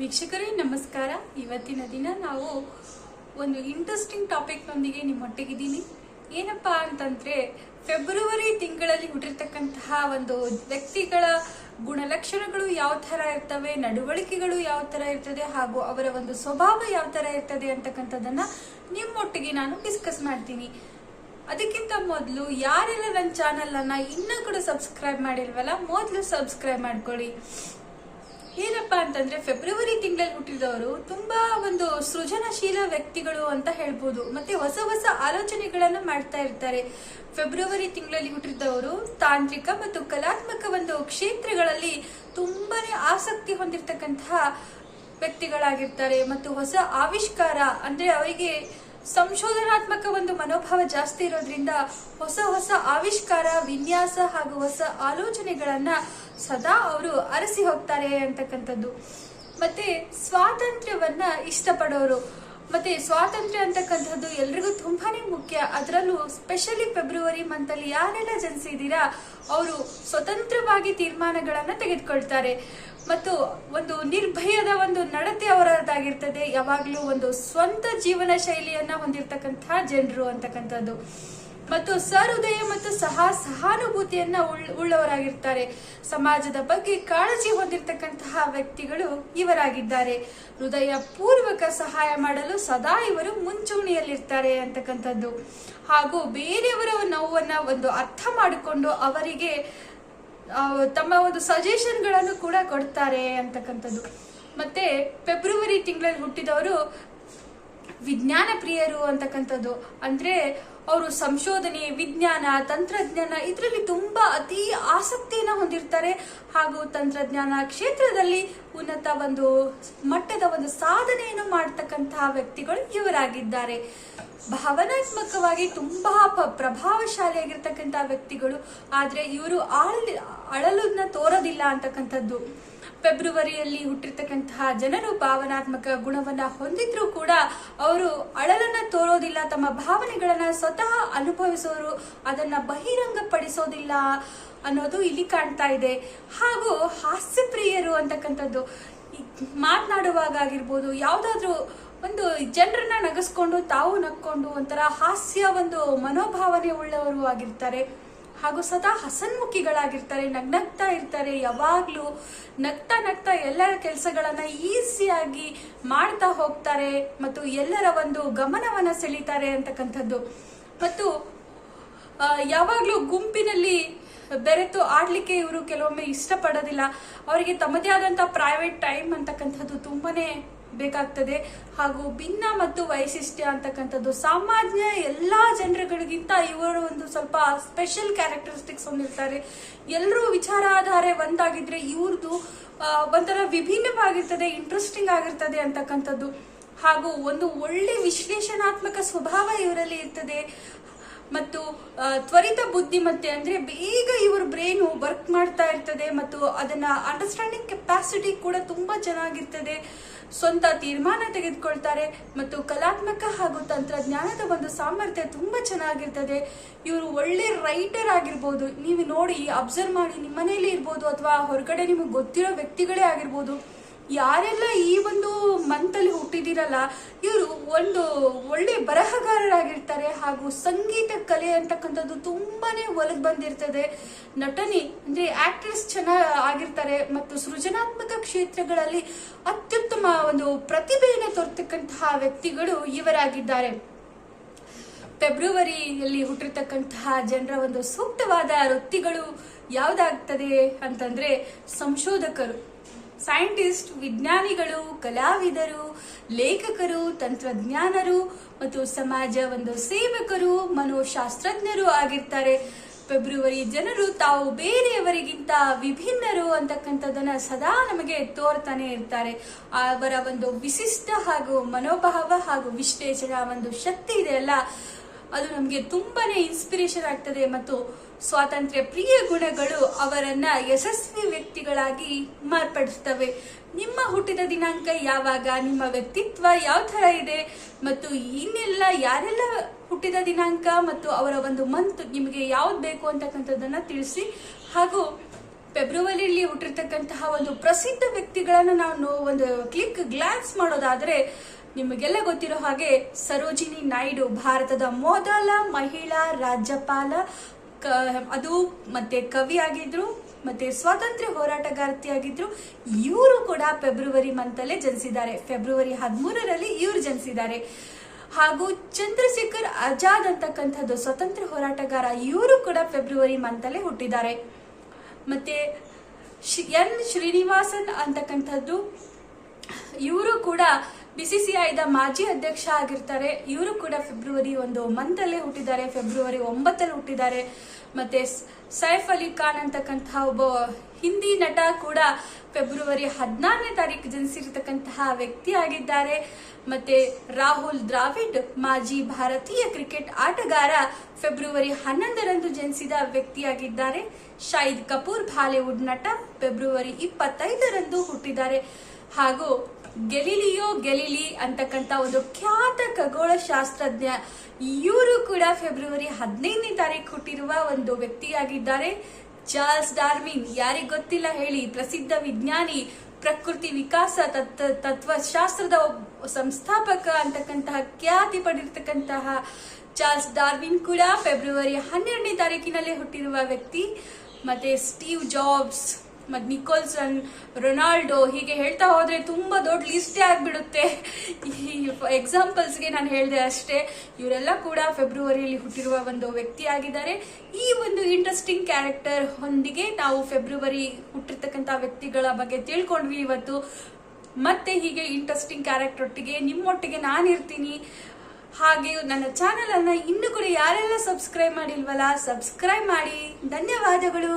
ವೀಕ್ಷಕರೇ, ನಮಸ್ಕಾರ. ಇವತ್ತಿನ ದಿನ ನಾವು ಒಂದು ಇಂಟ್ರೆಸ್ಟಿಂಗ್ ಟಾಪಿಕ್ನೊಂದಿಗೆ ನಿಮ್ಮೊಟ್ಟಿಗಿದ್ದೀನಿ. ಏನಪ್ಪ ಅಂತಂದ್ರೆ ಫೆಬ್ರವರಿ ತಿಂಗಳಲ್ಲಿ ಹುಟ್ಟಿರ್ತಕ್ಕಂತಹ ಒಂದು ವ್ಯಕ್ತಿಗಳ ಗುಣಲಕ್ಷಣಗಳು ಯಾವ ಥರ ಇರ್ತವೆ, ನಡವಳಿಕೆಗಳು ಯಾವ ಥರ ಇರ್ತದೆ, ಹಾಗೂ ಅವರ ಒಂದು ಸ್ವಭಾವ ಯಾವ ಥರ ಇರ್ತದೆ ಅಂತಕ್ಕಂಥದ್ದನ್ನ ನಿಮ್ಮೊಟ್ಟಿಗೆ ನಾನು ಡಿಸ್ಕಸ್ ಮಾಡ್ತೀನಿ. ಅದಕ್ಕಿಂತ ಮೊದಲು ಯಾರೆಲ್ಲ ನನ್ನ ಚಾನಲ್ ಅನ್ನ ಇನ್ನೂ ಕೂಡ ಸಬ್ಸ್ಕ್ರೈಬ್ ಮಾಡಿಲ್ವಲ್ಲ, ಮೊದಲು ಸಬ್ಸ್ಕ್ರೈಬ್ ಮಾಡ್ಕೊಳ್ಳಿ. ಏನಪ್ಪಾ ಅಂತಂದ್ರೆ ಫೆಬ್ರವರಿ ತಿಂಗಳಲ್ಲಿ ಹುಟ್ಟಿದವರು ತುಂಬಾ ಒಂದು ಸೃಜನಶೀಲ ವ್ಯಕ್ತಿಗಳು ಅಂತ ಹೇಳ್ಬೋದು. ಮತ್ತೆ ಹೊಸ ಹೊಸ ಆಲೋಚನೆಗಳನ್ನ ಮಾಡ್ತಾ ಇರ್ತಾರೆ. ಫೆಬ್ರವರಿ ತಿಂಗಳಲ್ಲಿ ಹುಟ್ಟಿದವರು ತಾಂತ್ರಿಕ ಮತ್ತು ಕಲಾತ್ಮಕ ಒಂದು ಕ್ಷೇತ್ರಗಳಲ್ಲಿ ತುಂಬಾನೇ ಆಸಕ್ತಿ ಹೊಂದಿರತಕ್ಕಂತಹ ವ್ಯಕ್ತಿಗಳಾಗಿರ್ತಾರೆ. ಮತ್ತು ಹೊಸ ಆವಿಷ್ಕಾರ ಅಂದ್ರೆ ಅವರಿಗೆ ಸಂಶೋಧನಾತ್ಮಕ ಒಂದು ಮನೋಭಾವ ಜಾಸ್ತಿ ಇರೋದ್ರಿಂದ ಹೊಸ ಹೊಸ ಆವಿಷ್ಕಾರ, ವಿನ್ಯಾಸ ಹಾಗೂ ಹೊಸ ಆಲೋಚನೆಗಳನ್ನ ಸದಾ ಅವರು ಅರಸಿ ಹೋಗ್ತಾರೆ ಅಂತಕ್ಕಂಥದ್ದು. ಮತ್ತೆ ಸ್ವಾತಂತ್ರ್ಯವನ್ನ ಇಷ್ಟಪಡೋರು. ಮತ್ತೆ ಸ್ವಾತಂತ್ರ್ಯ ಅಂತಕ್ಕಂಥದ್ದು ಎಲ್ರಿಗೂ ತುಂಬಾನೇ ಮುಖ್ಯ. ಅದರಲ್ಲೂ ಸ್ಪೆಷಲಿ ಫೆಬ್ರವರಿ ಮಂತ್ ಅಲ್ಲಿ ಯಾರೆಲ್ಲ ಜನಿಸಿದ್ದೀರಾ ಅವರು ಸ್ವತಂತ್ರವಾಗಿ ತೀರ್ಮಾನಗಳನ್ನ ತೆಗೆದುಕೊಳ್ತಾರೆ. ಮತ್ತು ಒಂದು ನಿರ್ಭಯದ ಒಂದು ನಡತೆ ಅವರದ್ದಾಗಿರ್ತದೆ. ಯಾವಾಗಲೂ ಒಂದು ಸ್ವಂತ ಜೀವನ ಶೈಲಿಯನ್ನ ಹೊಂದಿರತಕ್ಕಂತಹ ಜನರು ಅಂತಕ್ಕಂಥದ್ದು. ಮತ್ತು ಸಹೃದಯ ಮತ್ತು ಸಹ ಸಹಾನುಭೂತಿಯನ್ನ ಉಳ್- ಉಳ್ಳವರಾಗಿರ್ತಾರೆ. ಸಮಾಜದ ಬಗ್ಗೆ ಕಾಳಜಿ ಹೊಂದಿರತಕ್ಕಂತಹ ವ್ಯಕ್ತಿಗಳು ಇವರಾಗಿದ್ದಾರೆ. ಹೃದಯ ಪೂರ್ವಕ ಸಹಾಯ ಮಾಡಲು ಸದಾ ಇವರು ಮುಂಚೂಣಿಯಲ್ಲಿರ್ತಾರೆ ಅಂತಕ್ಕಂಥದ್ದು. ಹಾಗೂ ಬೇರೆಯವರ ನೋವನ್ನ ಒಂದು ಅರ್ಥ ಮಾಡಿಕೊಂಡು ಅವರಿಗೆ ತಮ್ಮ ಒಂದು ಸಜೆಷನ್ಗಳನ್ನು ಕೂಡ ಕೊಡ್ತಾರೆ ಅಂತಕ್ಕಂಥದ್ದು. ಮತ್ತೆ ಫೆಬ್ರವರಿ ತಿಂಗಳಲ್ಲಿ ಹುಟ್ಟಿದವರು ವಿಜ್ಞಾನ ಪ್ರಿಯರು ಅಂತಕ್ಕಂಥದ್ದು. ಅಂದ್ರೆ ಅವರು ಸಂಶೋಧನೆ, ವಿಜ್ಞಾನ, ತಂತ್ರಜ್ಞಾನ ಇದರಲ್ಲಿ ತುಂಬಾ ಅತಿ ಆಸಕ್ತಿಯನ್ನ ಹೊಂದಿರ್ತಾರೆ. ಹಾಗೂ ತಂತ್ರಜ್ಞಾನ ಕ್ಷೇತ್ರದಲ್ಲಿ ಉನ್ನತ ಒಂದು ಮಟ್ಟದ ಒಂದು ಸಾಧನೆಯನ್ನು ಮಾಡತಕ್ಕಂತಹ ವ್ಯಕ್ತಿಗಳು ಇವರಾಗಿದ್ದಾರೆ. ಭಾವನಾತ್ಮಕವಾಗಿ ತುಂಬಾ ಪ- ಪ್ರಭಾವಶಾಲಿಯಾಗಿರ್ತಕ್ಕಂತಹ ವ್ಯಕ್ತಿಗಳು. ಆದ್ರೆ ಇವರು ಆಳಲಿ, ಅಳಲನ್ನ ತೋರೋದಿಲ್ಲ ಅಂತಕ್ಕಂಥದ್ದು. ಫೆಬ್ರವರಿಯಲ್ಲಿ ಹುಟ್ಟಿರ್ತಕ್ಕಂತಹ ಜನರು ಭಾವನಾತ್ಮಕ ಗುಣವನ್ನ ಹೊಂದಿದ್ರೂ ಕೂಡ ಅವರು ಅಳಲನ್ನ ತೋರೋದಿಲ್ಲ, ತಮ್ಮ ಭಾವನೆಗಳನ್ನ ಸ್ವತಃ ಅನುಭವಿಸೋರು, ಅದನ್ನ ಬಹಿರಂಗಪಡಿಸೋದಿಲ್ಲ ಅನ್ನೋದು ಇಲ್ಲಿ ಕಾಣ್ತಾ ಇದೆ. ಹಾಗೂ ಹಾಸ್ಯಪ್ರಿಯರು ಅಂತಕ್ಕಂಥದ್ದು ಈ ಮಾತನಾಡುವಾಗ ಆಗಿರ್ಬೋದು, ಯಾವ್ದಾದ್ರು ಒಂದು ಜನರನ್ನ ನಗಸ್ಕೊಂಡು ತಾವು ನಕ್ಕೊಂಡು ಒಂಥರ ಹಾಸ್ಯ ಒಂದು ಮನೋಭಾವನೆ ಉಳ್ಳವರು ಆಗಿರ್ತಾರೆ. ಹಾಗೂ ಸದಾ ಹಸನ್ಮುಖಿಗಳಾಗಿರ್ತಾರೆ, ನಗ್ನಗ್ತಾ ಇರ್ತಾರೆ. ಯಾವಾಗ್ಲೂ ನಗ್ತಾ ನಗ್ತಾ ಎಲ್ಲರ ಕೆಲಸಗಳನ್ನ ಈಸಿಯಾಗಿ ಮಾಡ್ತಾ ಹೋಗ್ತಾರೆ ಮತ್ತು ಎಲ್ಲರ ಒಂದು ಗಮನವನ್ನ ಸೆಳೀತಾರೆ ಅಂತಕ್ಕಂಥದ್ದು. ಮತ್ತು ಯಾವಾಗಲೂ ಗುಂಪಿನಲ್ಲಿ ಬೆರೆತು ಆಡ್ಲಿಕ್ಕೆ ಇವರು ಕೆಲವೊಮ್ಮೆ ಇಷ್ಟಪಡೋದಿಲ್ಲ. ಅವರಿಗೆ ತಮ್ಮದೇ ಆದಂತ ಪ್ರೈವೇಟ್ ಟೈಮ್ ಅಂತಕ್ಕಂಥದ್ದು ತುಂಬಾನೇ ಬೇಕಾಗ್ತದೆ. ಹಾಗೂ ಭಿನ್ನ ಮತ್ತು ವೈಶಿಷ್ಟ್ಯ ಅಂತಕ್ಕಂಥದ್ದು ಸಾಮಾನ್ಯ ಎಲ್ಲ ಜನರುಗಳಿಗಿಂತ ಇವರು ಒಂದು ಸ್ವಲ್ಪ ಸ್ಪೆಷಲ್ ಕ್ಯಾರೆಕ್ಟರಿಸ್ಟಿಕ್ಸ್ ಹೊಂದಿರ್ತಾರೆ ಎಲ್ಲರೂ ವಿಚಾರ ಆಧಾರ ಒಂದಾಗಿದ್ರೆ ಇವ್ರದ್ದು ಒಂಥರ ವಿಭಿನ್ನವಾಗಿರ್ತದೆ ಇಂಟ್ರೆಸ್ಟಿಂಗ್ ಆಗಿರ್ತದೆ ಅಂತಕ್ಕಂಥದ್ದು. ಹಾಗೂ ಒಂದು ಒಳ್ಳೆ ವಿಶ್ಲೇಷಣಾತ್ಮಕ ಸ್ವಭಾವ ಇವರಲ್ಲಿ ಇರ್ತದೆ. ಮತ್ತು ತ್ವರಿತ ಬುದ್ಧಿಮತ್ತೆ ಅಂದ್ರೆ ಬೇಗ ಇವ್ರ ಬ್ರೈನು ವರ್ಕ್ ಮಾಡ್ತಾ ಇರ್ತದೆ. ಮತ್ತು ಅದನ್ನ ಅಂಡರ್ಸ್ಟ್ಯಾಂಡಿಂಗ್ ಕೆಪಾಸಿಟಿ ಕೂಡ ತುಂಬಾ ಚೆನ್ನಾಗಿರ್ತದೆ. ಸ್ವಂತ ತೀರ್ಮಾನ ತೆಗೆದುಕೊಳ್ತಾರೆ ಮತ್ತು ಕಲಾತ್ಮಕ ಹಾಗೂ ತಂತ್ರಜ್ಞಾನದ ಒಂದು ಸಾಮರ್ಥ್ಯ ತುಂಬ ಚೆನ್ನಾಗಿರ್ತದೆ. ಇವರು ಒಳ್ಳೆ ರೈಟರ್ ಆಗಿರ್ಬೋದು. ನೀವು ನೋಡಿ ಅಬ್ಸರ್ವ್ ಮಾಡಿ ನಿಮ್ಮ ಮನೆಯಲ್ಲಿ ಇರ್ಬೋದು ಅಥವಾ ಹೊರಗಡೆ ನಿಮಗೆ ಗೊತ್ತಿರೋ ವ್ಯಕ್ತಿಗಳೇ ಆಗಿರ್ಬೋದು. ಯಾರೆಲ್ಲ ಈ ಒಂದು ಮಂತಲ್ಲಿ ಹುಟ್ಟಿದಿರಲ್ಲ, ಇವರು ಒಂದು ಒಳ್ಳೆ ಬರಹಗಾರರಾಗಿರ್ತಾರೆ ಹಾಗೂ ಸಂಗೀತ ಕಲೆ ಅಂತಕ್ಕಂಥದ್ದು ತುಂಬಾನೇ ಒಲಗ್ ಬಂದಿರ್ತದೆ. ನಟನೆ ಅಂದ್ರೆ ಆಕ್ಟ್ರೆಸ್ ಚೆನ್ನಾಗಿ ಆಗಿರ್ತಾರೆ ಮತ್ತು ಸೃಜನಾತ್ಮಕ ಕ್ಷೇತ್ರಗಳಲ್ಲಿ ಅತ್ಯುತ್ತಮ ಒಂದು ಪ್ರತಿಭೆಯನ್ನು ತೋರ್ತಕ್ಕಂತಹ ವ್ಯಕ್ತಿಗಳು ಇವರಾಗಿದ್ದಾರೆ. ಫೆಬ್ರವರಿಯಲ್ಲಿ ಹುಟ್ಟಿರ್ತಕ್ಕಂತಹ ಜನರ ಒಂದು ಸೂಕ್ತವಾದ ವೃತ್ತಿಗಳು ಯಾವ್ದಾಗ್ತದೆ ಅಂತಂದ್ರೆ ಸಂಶೋಧಕರು. ಸೈಂಟಿಸ್ಟ್, ವಿಜ್ಞಾನಿಗಳು, ಕಲಾವಿದರು, ಲೇಖಕರು, ತಂತ್ರಜ್ಞಾನರು ಮತ್ತು ಸಮಾಜ ಒಂದು ಸೇವಕರು, ಮನೋಶಾಸ್ತ್ರಜ್ಞರು ಆಗಿರ್ತಾರೆ. ಫೆಬ್ರವರಿ ಜನರು ತಾವು ಬೇರೆಯವರಿಗಿಂತ ವಿಭಿನ್ನರು ಅಂತಕ್ಕಂಥದ್ದನ್ನ ಸದಾ ನಮಗೆ ತೋರ್ತಾನೆ ಇರ್ತಾರೆ. ಅವರ ಒಂದು ವಿಶಿಷ್ಟ ಹಾಗೂ ಮನೋಭಾವ ಹಾಗೂ ವಿಶ್ಲೇಷಣಾ ಒಂದು ಶಕ್ತಿ ಇದೆಯಲ್ಲ ಅದು ನಮಗೆ ತುಂಬಾನೇ ಇನ್ಸ್ಪಿರೇಷನ್ ಆಗ್ತದೆ ಮತ್ತು ಸ್ವಾತಂತ್ರ್ಯ ಪ್ರಿಯ ಗುಣಗಳು ಅವರನ್ನ ಯಶಸ್ವಿ ವ್ಯಕ್ತಿಗಳಾಗಿ ಮಾರ್ಪಡಿಸ್ತವೆ. ನಿಮ್ಮ ಹುಟ್ಟಿದ ದಿನಾಂಕ ಯಾವಾಗ, ನಿಮ್ಮ ವ್ಯಕ್ತಿತ್ವ ಯಾವ ತರ ಇದೆ ಮತ್ತು ಇನ್ನೆಲ್ಲ ಯಾರೆಲ್ಲ ಹುಟ್ಟಿದ ದಿನಾಂಕ ಮತ್ತು ಅವರ ಒಂದು ಮಂತ್ ನಿಮಗೆ ಯಾವ್ದು ಬೇಕು ಅಂತಕ್ಕಂಥದ್ದನ್ನು ತಿಳಿಸಿ ಹಾಗೂ ಫೆಬ್ರವರಿಯಲ್ಲಿ ಹುಟ್ಟಿರ್ತಕ್ಕಂತಹ ಒಂದು ಪ್ರಸಿದ್ಧ ವ್ಯಕ್ತಿಗಳನ್ನ ನಾವು ಒಂದು ಕ್ಲಿಕ್ ಗ್ಲಾನ್ಸ್ ಮಾಡೋದಾದ್ರೆ ನಿಮಗೆಲ್ಲ ಗೊತ್ತಿರೋ ಹಾಗೆ ಸರೋಜಿನಿ ನಾಯ್ಡು ಭಾರತದ ಮೊದಲ ಮಹಿಳಾ ರಾಜ್ಯಪಾಲ, ಕ- ಅದು ಮತ್ತೆ ಕವಿ ಆಗಿದ್ರು, ಮತ್ತೆ ಸ್ವಾತಂತ್ರ್ಯ ಹೋರಾಟಗಾರ್ತಿ ಆಗಿದ್ರು ಇವರು ಕೂಡ ಫೆಬ್ರವರಿ ಮಂತಲ್ಲೇ ಜನಿಸಿದ್ದಾರೆ. ಫೆಬ್ರವರಿ ಹದಿಮೂರರಲ್ಲಿ ಇವರು ಜನಿಸಿದ್ದಾರೆ. ಹಾಗೂ ಚಂದ್ರಶೇಖರ್ ಆಜಾದ್ ಅಂತಕ್ಕಂಥದ್ದು ಸ್ವತಂತ್ರ ಹೋರಾಟಗಾರ, ಇವರು ಕೂಡ ಫೆಬ್ರವರಿ ಮಂತಲ್ಲೇ ಹುಟ್ಟಿದ್ದಾರೆ. ಮತ್ತೆ ಎನ್ ಶ್ರೀನಿವಾಸನ್ ಅಂತಕ್ಕಂಥದ್ದು, ಇವರು ಕೂಡ ಬಿಸಿಸಿಐದ ಮಾಜಿ ಅಧ್ಯಕ್ಷ ಆಗಿರ್ತಾರೆ. ಇವರು ಕೂಡ ಫೆಬ್ರವರಿ ಒಂದು ಮಂತಲ್ಲೇ ಹುಟ್ಟಿದ್ದಾರೆ. ಫೆಬ್ರವರಿ ಒಂಬತ್ತಲ್ಲಿ ಹುಟ್ಟಿದ್ದಾರೆ. ಮತ್ತೆ ಸೈಫ್ ಅಲಿ ಖಾನ್ ಅಂತಕ್ಕಂತಹ ಒಬ್ಬ ಹಿಂದಿ ನಟ ಕೂಡ ಫೆಬ್ರವರಿ ಹದಿನಾರನೇ ತಾರೀಕು ಜನಿಸಿರ್ತಕ್ಕಂತಹ ವ್ಯಕ್ತಿ ಆಗಿದ್ದಾರೆ. ಮತ್ತೆ ರಾಹುಲ್ ದ್ರಾವಿಡ್, ಮಾಜಿ ಭಾರತೀಯ ಕ್ರಿಕೆಟ್ ಆಟಗಾರ, ಫೆಬ್ರವರಿ ಹನ್ನೊಂದರಂದು ಜನಿಸಿದ ವ್ಯಕ್ತಿಯಾಗಿದ್ದಾರೆ. ಶಾಹಿದ್ ಕಪೂರ್ ಬಾಲಿವುಡ್ ನಟ ಫೆಬ್ರವರಿ ಇಪ್ಪತ್ತೈದರಂದು ಹುಟ್ಟಿದ್ದಾರೆ. ಹಾಗೂ ಗೆಲಿಲಿಯೋ ಗೆಲಿಲಿ ಅಂತಕ್ಕಂಥ ಒಂದು ಖ್ಯಾತ ಖಗೋಳ ಶಾಸ್ತ್ರಜ್ಞ ಇವರು ಕೂಡ ಫೆಬ್ರವರಿ ಹದಿನೈದನೇ ತಾರೀಕು ಹುಟ್ಟಿರುವ ಒಂದು ವ್ಯಕ್ತಿಯಾಗಿದ್ದಾರೆ. ಚಾರ್ಲ್ಸ್ ಡಾರ್ವಿನ್, ಯಾರಿಗೆ ಗೊತ್ತಿಲ್ಲ ಹೇಳಿ, ಪ್ರಸಿದ್ಧ ವಿಜ್ಞಾನಿ, ಪ್ರಕೃತಿ ವಿಕಾಸ ತತ್ವ ತತ್ವಶಾಸ್ತ್ರದ ಸಂಸ್ಥಾಪಕ ಅಂತಕ್ಕಂತಹ, ಖ್ಯಾತಿ ಪಡೆದಿರ್ತಕ್ಕಂತಹ ಚಾರ್ಲ್ಸ್ ಡಾರ್ವಿನ್ ಕೂಡ ಫೆಬ್ರವರಿ ಹನ್ನೆರಡನೇ ತಾರೀಕಿನಲ್ಲಿ ಹುಟ್ಟಿರುವ ವ್ಯಕ್ತಿ. ಮತ್ತೆ ಸ್ಟೀವ್ ಜಾಬ್ಸ್ ಮತ್ತು ನಿಕೋಲ್ಸನ್ ರೊನಾಲ್ಡೋ ಹೀಗೆ ಹೇಳ್ತಾ ಹೋದ್ರೆ ತುಂಬಾ ದೊಡ್ಡ ಲಿಸ್ಟೇ ಆಗಿಬಿಡುತ್ತೆ. ಈ ಎಕ್ಸಾಂಪಲ್ಸ್ಗೆ ನಾನು ಹೇಳಿದೆ ಅಷ್ಟೇ. ಇವರೆಲ್ಲ ಕೂಡ ಫೆಬ್ರವರಿಯಲ್ಲಿ ಹುಟ್ಟಿರುವ ಒಂದು ವ್ಯಕ್ತಿ ಆಗಿದ್ದಾರೆ. ಈ ಒಂದು ಇಂಟ್ರೆಸ್ಟಿಂಗ್ ಕ್ಯಾರೆಕ್ಟರ್ ಹೊಂದಿಗೆ ನಾವು ಫೆಬ್ರವರಿ ಹುಟ್ಟಿರ್ತಕ್ಕಂಥ ವ್ಯಕ್ತಿಗಳ ಬಗ್ಗೆ ತಿಳ್ಕೊಂಡ್ವಿ ಇವತ್ತು. ಮತ್ತೆ ಹೀಗೆ ಇಂಟ್ರೆಸ್ಟಿಂಗ್ ಕ್ಯಾರೆಕ್ಟರ್ ಒಟ್ಟಿಗೆ ನಿಮ್ಮೊಟ್ಟಿಗೆ ನಾನಿರ್ತೀನಿ ಹಾಗೆ ನನ್ನ ಚಾನಲನ್ನು ಇನ್ನು ಕೂಡ ಯಾರೆಲ್ಲ ಸಬ್ಸ್ಕ್ರೈಬ್ ಮಾಡಿಲ್ವಲ್ಲ ಸಬ್ಸ್ಕ್ರೈಬ್ ಮಾಡಿ. ಧನ್ಯವಾದಗಳು.